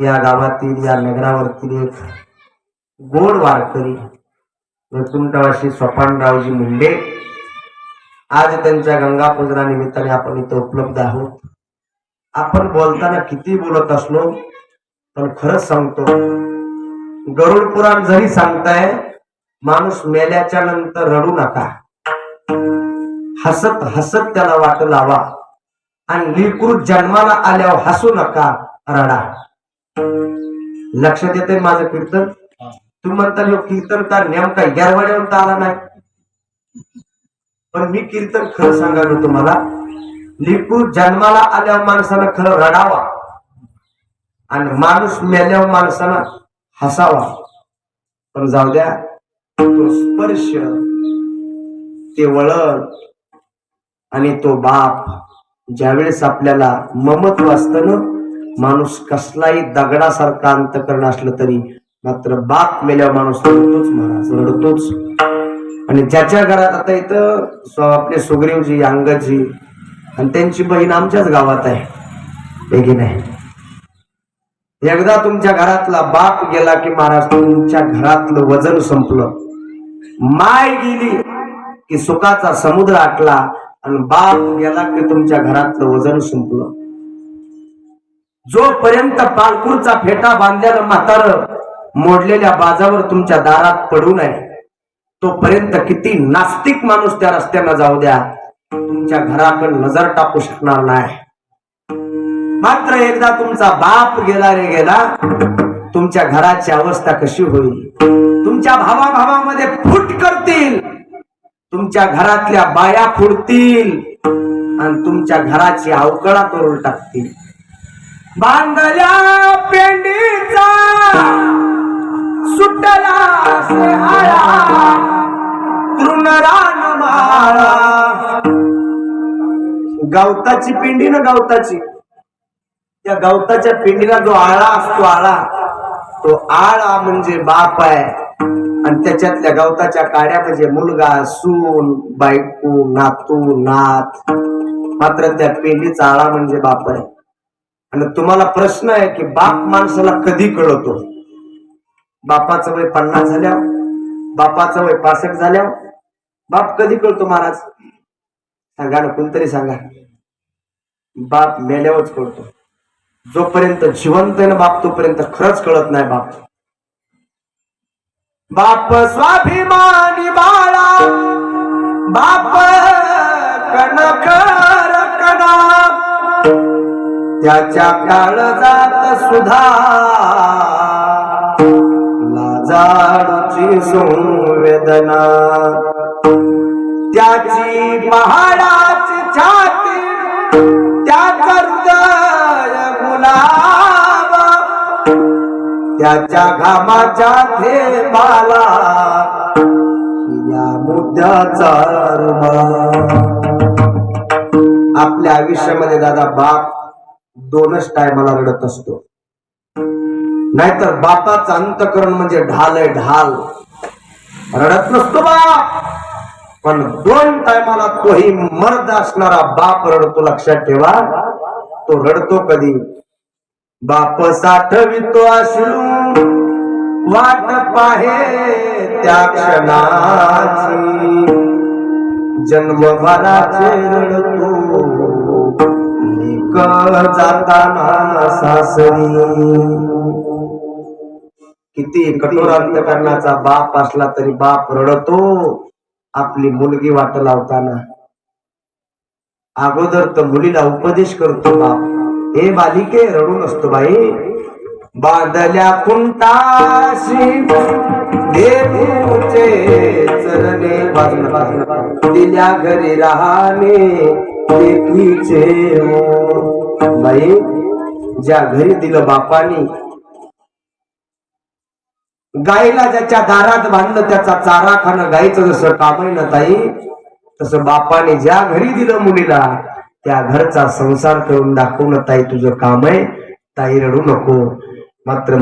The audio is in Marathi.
या गावातील या नगरावरतील एक गोड वारकरी वैकुंठवासी स्वपानरावजी मुंडे. आज त्यांच्या गंगापूजना निमित्ताने आपण इथं उपलब्ध आहोत. आपण बोलताना किती बोलत असलो पण खरंच सांगतो गरुड पुराण जरी सांगताय माणूस मेल्याच्या नंतर रडू नका. हसत हसत त्याला वाट लावा. आणि लिकरू जन्माला आल्यावर हसू नका रडा. लक्षात येते माझं कीर्तन? तुम्ही म्हणता ह्यो कीर्तनकार नेमका गॅरवाड्यावर आला नाही? पण मी कीर्तन खरं सांगायलो तुम्हाला लिकूर जन्माला आल्यावर माणसानं खरं रडावा आणि माणूस मेल्यावर माणसानं हसावा. पण जाऊ द्या तो स्पर्श ते वळण आणि तो बाप ज्यावेळेस आपल्याला ममत्व असतं ना माणूस कसलाही दगडासारखा अंतकरण असलं तरी मात्र बाप मेल्यावर माणूस रडतोच महाराज रडतोच. आणि ज्याच्या घरात आता इथं आपले सुग्रीवजी अंगजी आणि त्यांची बहीण आमच्याच गावात आहे. हे की नाही? एकदा तुमच्या घरातला बाप गेला की महाराज तुमच्या घरातलं वजन संपलं. माय गेली की सुखाचा समुद्र आटला आणि बाप गेला की तुमच्या घरातलं वजन संपलं. जोपर्यंत पालखूरचा फेटा बांधलेलं म्हातार मोडलेल्या बाजावर तुमच्या दारात पडू नये तोपर्यंत किती नास्तिक माणूस त्या रस्त्यानं जाऊ द्या. तुमच्या घराकडे नजर टाकू शकणार नाही. मात्र एकदा तुमचा बाप गेला रे गेला तुमच्या घराची अवस्था कशी होईल? तुमच्या भावाभावामध्ये फुट फूट करतील. तुमच्या घरातल्या बाया फुडतील. आणि तुमच्या घराची अवकळा करून टाकतील. बांधल्या पेंडीचा. सुटला शेहाळा तृणरान माळा. गवताची पिंडी ना गवताची? त्या गवताच्या पिंडीला जो आळा असतो आळा तो आळा म्हणजे बाप आहे. आणि त्याच्यातल्या गवताच्या काड्या म्हणजे मुलगा सून बायको नातू नात. मात्र त्या पेंडीचा आळा म्हणजे बाप आहे. आणि तुम्हाला प्रश्न आहे की बाप माणसाला कधी कळवतो? बापाचं वय पन्नास झाल्या बापाचं वय पासष्ट झाल्या बाप कधी कळतो महाराज? सांगा ना कोणतरी सांगा. बाप मेल्यावरच कळतो जोपर्यंत जिवंत आहे ना बाप तोपर्यंत खरंच कळत नाही बाप. बाप स्वाभिमानी बाळा बाप कणखर त्याच्या काळजात सुधा लाजाडूची संवेदना. त्याची पहाडाची छाती त्याचा हृदय गुलाब त्याच्या घामाच्या थेंबाला या मुद्द्याचा आपल्या आयुष्यामध्ये दादा बाप दोनच टायमाला रडत असतो. नाहीतर बापाचं अंतकरण म्हणजे ढाल आहे ढाल. रडत नसतो बाप पण दोन टायमाला तोही मर्द असणारा बाप रडतो लक्षात ठेवा. तो रडतो कधी? बाप साठवितो अश्रू वाट पाहे त्या क्षणाची. जन्मभराचे रडतो. जाताना सासरी. किती कठोर अंतकरणाचा बाप असला तरी बाप रडतो. आपली मुलगी वाट लावताना. अगोदर तर मुलीला उपदेश करतो बाप. हे बालिके रडून असतो बाई. बांधल्या कुंटाशी देऊचे चरणे बाजून दिल्या घरी राहणे बाई ज्या घरी दिलं बापानी गाईला ज्याच्या दारात बांधलं त्याचा चारा खाणं गाईचं जसं कामही ना ताई तसं बापाने ज्या घरी दिलं मुलीला त्या घरचा संसार करून दाखवणं ताई तुझं काम आहे ताई रडू नको. मात्र